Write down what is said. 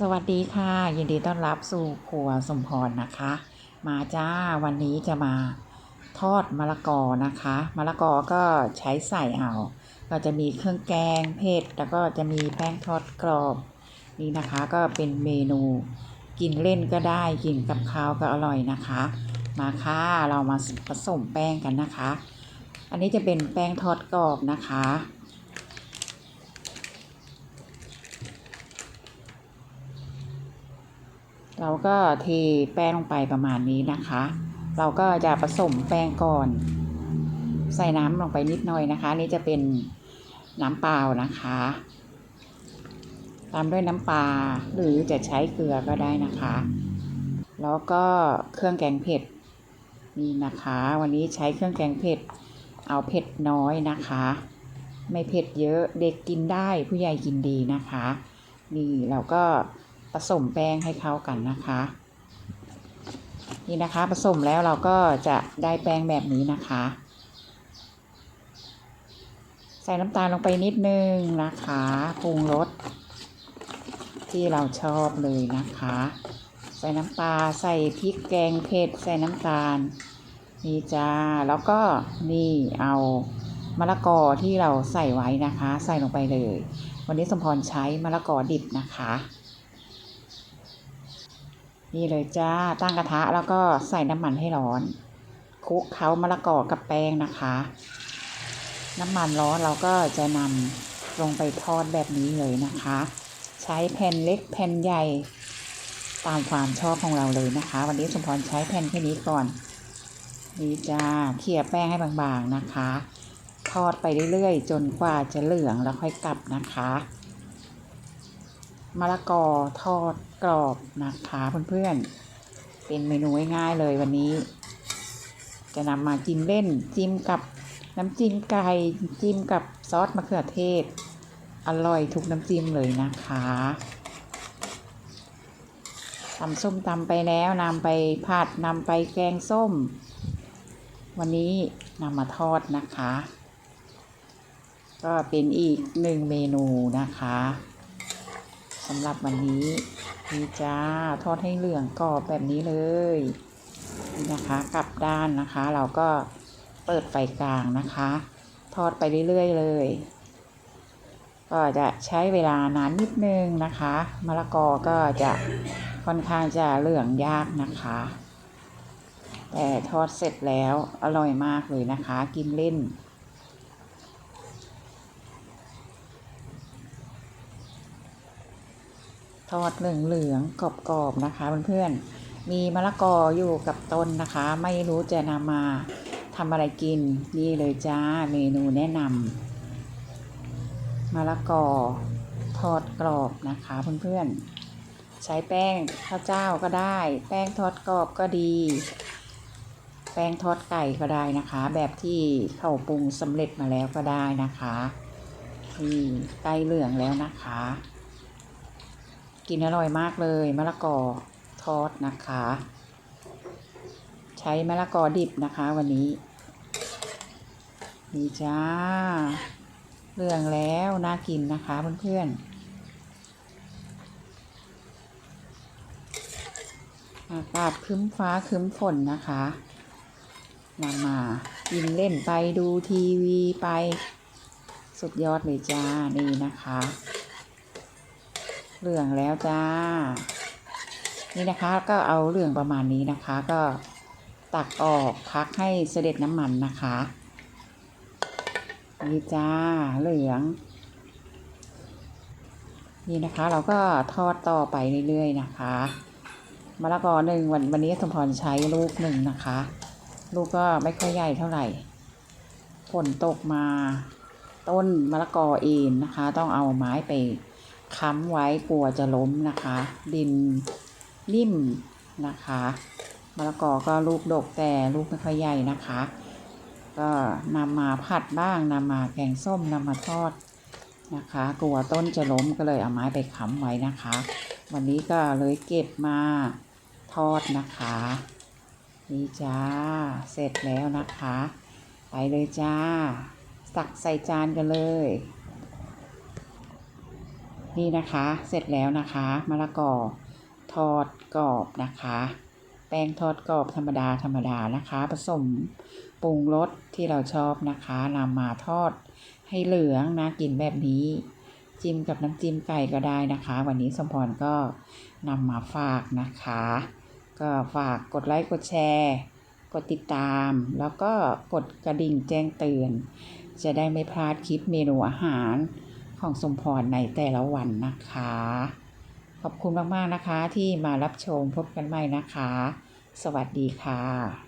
สวัสดีค่ะ ยินดีต้อนรับสู่ครัวสมพรนะคะ มาจ้าวันนี้จะมาทอดมะละกอนะคะมะละกอก็ใช้ใส่เอาก็จะมีเครื่องแกงเผ็ดแล้วก็จะมีแป้งทอดกรอบนี่นะคะก็เป็นเมนูกินเล่นก็ได้กินกับข้าวก็อร่อยนะคะ มาค่ะเรามาผสมแป้งกันนะคะ อันนี้จะเป็นแป้งทอดกรอบนะคะ เราก็เทแป้งลงไปประมาณนี้นะคะ เราก็จะผสมแป้งก่อน ใส่น้ำลงไปนิดหน่อยนะคะ นี่จะเป็นน้ำเปล่านะคะ ตามด้วยน้ำปลาหรือจะใช้เกลือก็ได้นะคะ แล้วก็เครื่องแกงเผ็ดนี่นะคะ วันนี้ใช้เครื่องแกงเผ็ดเอาเผ็ดน้อยนะคะ ไม่เผ็ดเยอะเด็กกินได้ผู้ใหญ่กินดีนะคะ นี่เราก็ ผสมแป้งให้เข้ากันนะคะ นี่นะคะผสมแล้วเราก็จะได้แป้งแบบนี้นะคะ ใส่น้ำตาลลงไปนิดนึงนะคะปรุงรสที่เราชอบเลยนะคะ ใส่น้ำปลาใส่พริกแกงเผ็ดใส่น้ำตาลนี่จ้าแล้วก็นี่เอามะละกอที่เราใส่ไว้นะคะ ใส่ลงไปเลย วันนี้สมพรใช้มะละกอดิบนะคะ นี่เลยจ้า ตั้งกระทะแล้วก็ใส่น้ำมันให้ร้อนคลุกเคล้ามะละกอกับแป้งนะคะ น้ำมันร้อนเราก็จะนำลงไปทอดแบบนี้เลยนะคะ ใช้แผ่นเล็กแผ่นใหญ่ตามความชอบของเราเลยนะคะ วันนี้สมพรใช้แผ่นแค่นี้ก่อนนี่จ้าเขี่ยแป้งให้บางๆนะคะ ทอดไปเรื่อยๆ จนกว่าจะเหลืองแล้วค่อยกลับนะคะ มะละกอทอดกรอบนะคะเพื่อนๆ เป็นเมนูง่ายๆเลยวันนี้ จะนำมากินเล่นจิ้มกับน้ำจิ้มไก่จิ้มกับซอสมะเขือเทศ อร่อยทุกน้ำจิ้มเลยนะคะทำส้มตำไปแล้วนำไปผัดนำไปแกงส้ม วันนี้นำมาทอดนะคะ ก็เป็นอีกหนึ่งเมนูนะคะ สำหรับวันนี้ นี่จ้าทอดให้เหลืองกรอบแบบนี้เลยนี่นะคะกลับด้านนะคะ เราก็เปิดไฟกลางนะคะ ทอดไปเรื่อยๆเลย ก็จะใช้เวลานานนิดนึงนะคะมะละกอก็จะค่อนข้างจะเหลืองยากนะคะ แต่ทอดเสร็จแล้วอร่อยมากเลยนะคะ กินเล่น ทอดเหลืองเหลืองกรอบๆนะคะเพื่อนๆมีมะละกออยู่กับต้นนะคะ ไม่รู้จะนำมาทำอะไรกินนี่เลยจ้าเมนูแนะนำมะละกอทอดกรอบนะคะเพื่อนๆใช้แป้งข้าวเจ้าก็ได้ แป้งทอดกรอบก็ดี แป้งทอดไก่ก็ได้นะคะ แบบที่เขาปรุงสำเร็จมาแล้วก็ได้นะคะนี่ใกล้เหลืองแล้วนะคะ กินอร่อยมากเลยมะละกอทอดนะคะ ใช้มะละกอดิบนะคะ วันนี้นี่จ้าเหลืองแล้วน่ากินนะคะเพื่อนๆอากาศคึ้มฟ้าคึ้มฝนนะคะนำมากินเล่นไปดูทีวีไป สุดยอดเลยจ้านี่นะคะ เหลืองแล้วจ้า นี่นะคะก็เอาเหลืองประมาณนี้นะคะ ก็ตักออกพักให้เสด็จน้ำมันนะคะ นี่จ้าเหลือง นี่นะคะเราก็ทอดต่อไปเรื่อยๆนะคะมะละกอหนึ่งวันวันนี้สมพรใช้ลูกหนึ่งนะคะ ลูกก็ไม่ค่อยใหญ่เท่าไหร่ฝนตกมาต้นมะละกอเองนะคะ ต้องเอาไม้ไป ค้ำไว้กลัวจะล้มนะคะ ดินนิ่มนะคะมะละกอก็ลูกดกแต่ลูกไม่ค่อยใหญ่นะคะ ก็นำมาผัดบ้างนำมาแกงส้มนำมาทอดนะคะ กลัวต้นจะล้มก็เลยเอาไม้ไปค้ำไว้นะคะ วันนี้ก็เลยเก็บมาทอดนะคะ นี่จ้าเสร็จแล้วนะคะ ไปเลยจ้าตักใส่จานกันเลย นี่นะคะ เสร็จแล้วนะคะมะละกอทอดกรอบนะคะ แป้งทอดกรอบธรรมดาธรรมดานะคะ ผสมปรุงรสที่เราชอบนะคะนำมาทอดให้เหลืองนะกินแบบนี้ จิ้มกับน้ำจิ้มไก่ก็ได้นะคะ วันนี้สมพรก็นำมาฝากนะคะ ก็ฝากกดไลค์กดแชร์กดติดตาม แล้วก็กดกระดิ่งแจ้งเตือน จะได้ไม่พลาดคลิปเมนูอาหาร ของสมพรในแต่ละวันนะคะ ขอบคุณมาก ๆ นะคะที่มารับชมพบกันใหม่นะคะ สวัสดีค่ะ